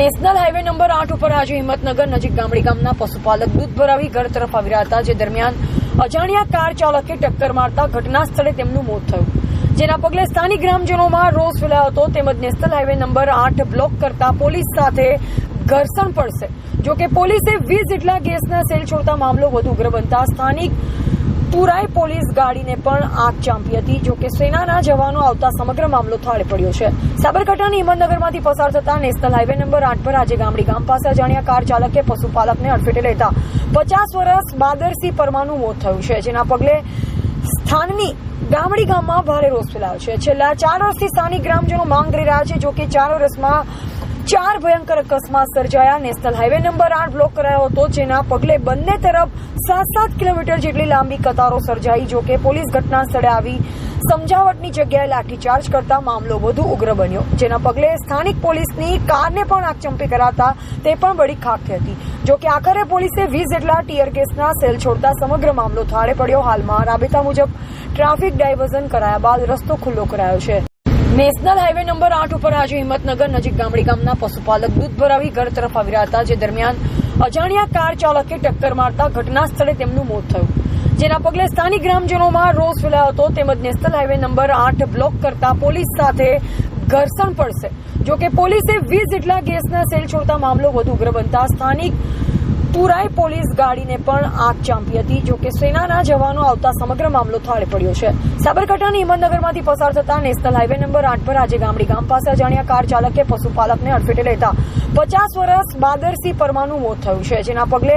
National highway number આઠ ઉપર આજે હિંમતનગર નજીક ગામડી ગામના પશુપાલક દૂધ ભરાવી ઘર તરફ આવી રહ્યા હતા, જે દરમિયાન અજાણ્યા કાર ચાલકે ટક્કર મારતા ઘટના સ્થળે તેમનું મોત થયું. જેના પગલે સ્થાનિક ગ્રામજનોમાં રોષ ફેલાયો હતો, તેમજ નેશનલ હાઈવે નંબર આઠ બ્લોક કરતા પોલીસ સાથે ઘર્ષણ પડશે. જોકે પોલીસે વીસ જેટલા ગેસના સેલ છોડતા મામલો વધુ ઉગ્ર બનતા સ્થાનિક પુરાઈ પોલીસ ગાડીને પણ આગ ચાંપી હતી. જો કે સેનાના જવાનો આવતા સમગ્ર મામલો થાળે પડ્યો છે. સાબરકાંઠાની હિંમતનગરમાંથી પસાર થતા નેશનલ હાઈવે નંબર આઠ પર આજે ગામડી ગામ પાસે અજાણ્યા કાર ચાલકે પશુપાલકને અડફેટે લેતા પચાસ વર્ષ બાદરસિંહ પરમાનું મોત થયું છે, જેના પગલે સ્થાનની ગામડી ગામમાં ભારે રોષ ફેલાયો છે. છેલ્લા ચાર વર્ષથી સ્થાનિક ગ્રામજનો માંગ કરી રહ્યા છે, જો કે ચાર વર્ષમાં ચાર ભયંકર અકસ્માત સર્જાયા. નેશનલ હાઈવે નંબર આઠ બ્લોક કરાયો હતો, જેના પગલે બંને તરફ સાત સાત કિલોમીટર જેટલી લાંબી કતારો સર્જાઈ, જો કે પોલીસ ઘટના સ્થળે આવી. સમજાવટની જગ્યાએ લાઠીચાર્જ કરતા મામલો વધુ ઉગ્ર બન્યો, જેના પગલે સ્થાનિક પોલીસની કારને પણ આગચંપી કરાતા તે પણ બળી ખાખ થઈ હતી. જો કે આખરે પોલીસે વીસ જેટલા ટીયર ગેસના સેલ છોડતા સમગ્ર મામલો થાળે પડ્યો. હાલમાં રાબેતા મુજબ ટ્રાફિક ડાયવર્ઝન કરાયા બાદ રસ્તો ખુલ્લો કરાયો છે. નેશનલ હાઈવે નંબર આઠ ઉપર આજે હિંમતનગર નજીક ગામડી ગામના પશુપાલક દૂધ ભરાવી ઘર તરફ આવી રહ્યા હતા, જે દરમિયાન અજાણ્યા કાર ચાલકે ટક્કર મારતા ઘટના સ્થળે તેમનું મોત થયું. જેના પગલે સ્થાનિક ગ્રામજનોમાં રોષ ફેલાયો હતો, તેમજ નેશનલ હાઈવે નંબર આઠ બ્લોક કરતા પોલીસ સાથે ઘર્ષણ પડશે. જોકે પોલીસે વીસ જેટલા ગેસના સેલ છોડતા મામલો વધુ ઉગ્ર બનતા સ્થાનિક પુરાઈ પોલીસ ગાડીને પણ આગ ચાંપી હતી. જો કે સેનાના જવાનો આવતા સમગ્ર મામલો થાળે પડ્યો છે. સાબરકાંઠાની હિંમતનગરમાંથી પસાર થતા નેશનલ હાઈવે નંબર આઠ પર આજે ગામડી ગામ પાસે અજાણ્યા કાર ચાલકે પશુપાલકને અડફેટે લેતા પચાસ વર્ષ બાદરસિંહ પરમાનું મોત થયું છે, જેના પગલે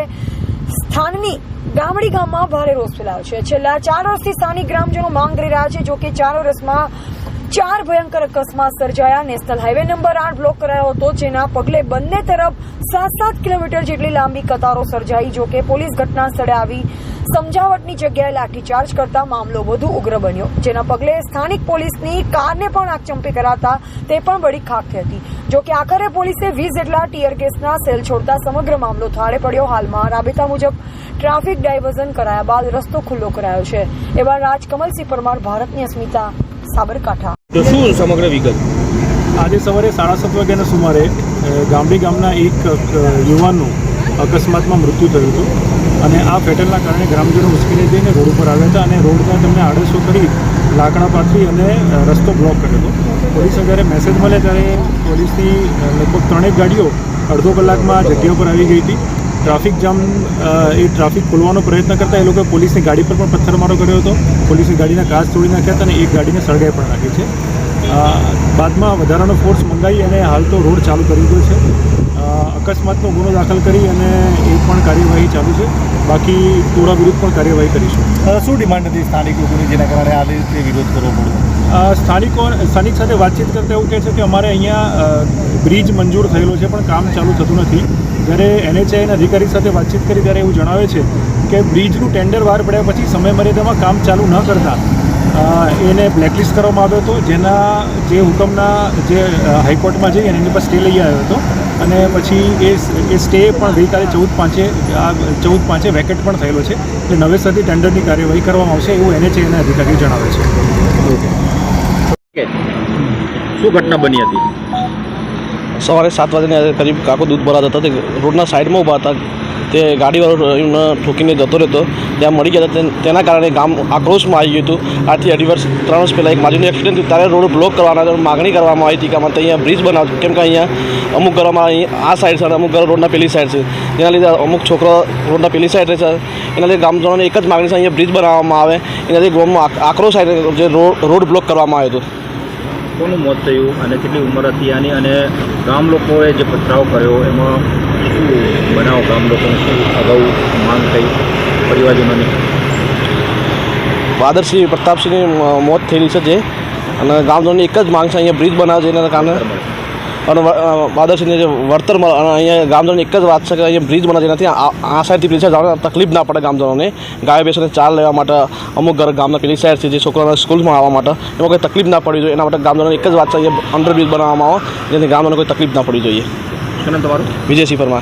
સ્થાનની ગામડી ગામમાં ભારે રોષ ફેલાયો છે. છેલ્લા ચાર વર્ષથી સ્થાનિક ગ્રામજનો માંગ કરી રહ્યા છે, જો કે ચાર વર્ષમાં ચાર ભયંકર અકસ્માત સર્જાયા નેશનલ હાઈવે નંબર આઠ બ્લોક કરાયો હતો. જેના પગલે બંને તરફ સાત સાત કિલોમીટર જેટલી લાંબી કતારો સર્જાઈ, જો કે પોલીસ ઘટના સ્થળે આવી સમજાવટની જગ્યાએ લાઠીચાર્જ કરતા મામલો વધુ ઉગ્ર બન્યો, જેના પગલે સ્થાનિક પોલીસની કારને પણ આગચંપી કરાતા તે પણ બળી થઈ હતી. જો કે આખરે પોલીસે વીસ જેટલા ટીયર ગેસના સેલ છોડતા સમગ્ર મામલો થાળે પડ્યો. હાલમાં રાબેતા મુજબ ટ્રાફિક ડાયવર્ઝન કરાયા બાદ રસ્તો ખુલ્લો કરાયો છે. એવા રાજકમલસિંહ પરમાર, ભારતની અસ્મિતા, સાબરકાંઠા. તો શું સમગ્ર વિગત? આજે સવારે સાડા સાત વાગ્યાના સુમારે ગામડી ગામના એક યુવાનનું અકસ્માતમાં મૃત્યુ થયું હતું અને આ ફેટલના કારણે ગ્રામજનો મુશ્કેલી થઈને રોડ ઉપર આવ્યા હતા અને રોડમાં તેમને આડસો કરી લાકડા પાથરી અને રસ્તો બ્લોક કર્યો હતો. પોલીસે જ્યારે મેસેજ મળે ત્યારે પોલીસની લગભગ ત્રણેક ગાડીઓ અડધો કલાકમાં જગ્યા પર આવી ગઈ હતી. ટ્રાફિક જામ એ ટ્રાફિક ખોલવાનો પ્રયત્ન કરતા એ લોકોએ પોલીસની ગાડી પર પણ પથ્થરમારો કર્યો હતો. પોલીસે ગાડીના કાચ તોડી નાખ્યા હતા અને એક ગાડીને સળગાઈ પણ નાખી છે. બાદમાં વધારાનો ફોર્સ મંગાવી અને હાલ તો રોડ ચાલુ કરી દીધો છે. અકસ્માતનો ગુનો દાખલ કરી અને એ પણ કાર્યવાહી ચાલુ છે. બાકી ટોળા વિરુદ્ધ પણ કાર્યવાહી કરીશું. શું ડિમાન્ડ હતી સ્થાનિક લોકોની જેના કારણે આ રીતે વિરોધ કરવો પડ્યો? સ્થાનિકો સ્થાનિક સાથે વાતચીત કરતા એવું કહે છે કે અમારે અહીંયા બ્રિજ મંજૂર થયેલો છે પણ કામ ચાલુ થતું નથી. જ્યારે એનએચઆઈના અધિકારી સાથે વાતચીત કરી ત્યારે એવું જણાવે છે કે બ્રિજનું ટેન્ડર બહાર પડ્યા પછી સમય મર્યાદામાં કામ ચાલુ ન કરતા એને બ્લેકલિસ્ટ કરવામાં આવ્યો હતો. જેના જે હુકમના જે હાઈકોર્ટમાં જઈ અને એની પર સ્ટે લઈ આવ્યો હતો. અને પછી એ એ સ્ટે પણ ગઈકાલે ચૌદ પાંચે, આ ચૌદ પાંચે વેકેટ પણ થયેલો છે. એટલે નવેસરથી ટેન્ડરની કાર્યવાહી કરવામાં આવશે એવું એનએચઆઈના અધિકારી જણાવે છે. શું ઘટના બની હતી? સવારે સાત વાગ્યાના કરીબ કાકો દૂધ ભરાતા હતા. તે રોડના સાઈડમાં ઊભા હતા. તે ગાડીવાળો એમને ઠોકીને જતો રહેતો. ત્યાં મળી ગયા હતા. તેના કારણે ગામ આક્રોશમાં આવી ગયું હતું. આજથી અઢી વર્ષ, ત્રણ વર્ષ પહેલાં એક માજીનું એક્સિડન્ટ થયું. ત્યારે રોડ બ્લોક કરવાના. માગણી કરવામાં આવી હતી કે અમારે અહીંયા બ્રિજ બનાવ કેમ કે અહીંયા અમુક ઘરોમાં અહીં આ સાઈડ છે અમુક ઘરો રોડના પેલી સાઈડ છે. જેના લીધે અમુક છોકરા રોડના પેલી સાઈડ રહે છે. એના લીધે ગામજનોની એક જ માગણી છે. અહીંયા બ્રિજ બનાવવામાં આવે. એનાથી ગામમાં આક્રોશ જે રોડ બ્લોક કરવામાં આવ્યો હતો. કોનું મોત થયું અને કેટલી ઉંમર હતી આની અને ગામ લોકોએ જે પથરાવ કર્યો એમાં શું બનાવ ગામ લોકોને શું અગાઉ માંગ થઈ? પરિવારજનોની. વાદરસિંહ પ્રતાપસિંહની મોત થયેલી છે જે. અને ગામજનોની એક જ માંગ છે અહીંયા બ્રિજ બનાવે છે એના કારણે. અને વ- જે વળતર મળે અને અહીંયા ગામજનોની એક જ વાત છે કે અહીંયા બ્રિજ બનાવે જેનાથી આ સાઈડથી બ્રિજ સાઈડ તકલીફ ના પડે ગામજનોને. ગાય બેસીને ચાલ લેવા માટે અમુક ઘર ગામના પેલી સાઈડ છે જે છોકરાઓને સ્કૂલમાં આવવા માટે એમાં કોઈ તકલીફ ના પડવી જોઈએ. એના માટે ગામજનોની એક જ વાત છે અહીંયા અંડરબ્રિજ બનાવવામાં આવે જેથી ગામજનોને કોઈ તકલીફ ના પડવી જોઈએ. શું નામ તમારું? વિજયસિંહ પરમાર.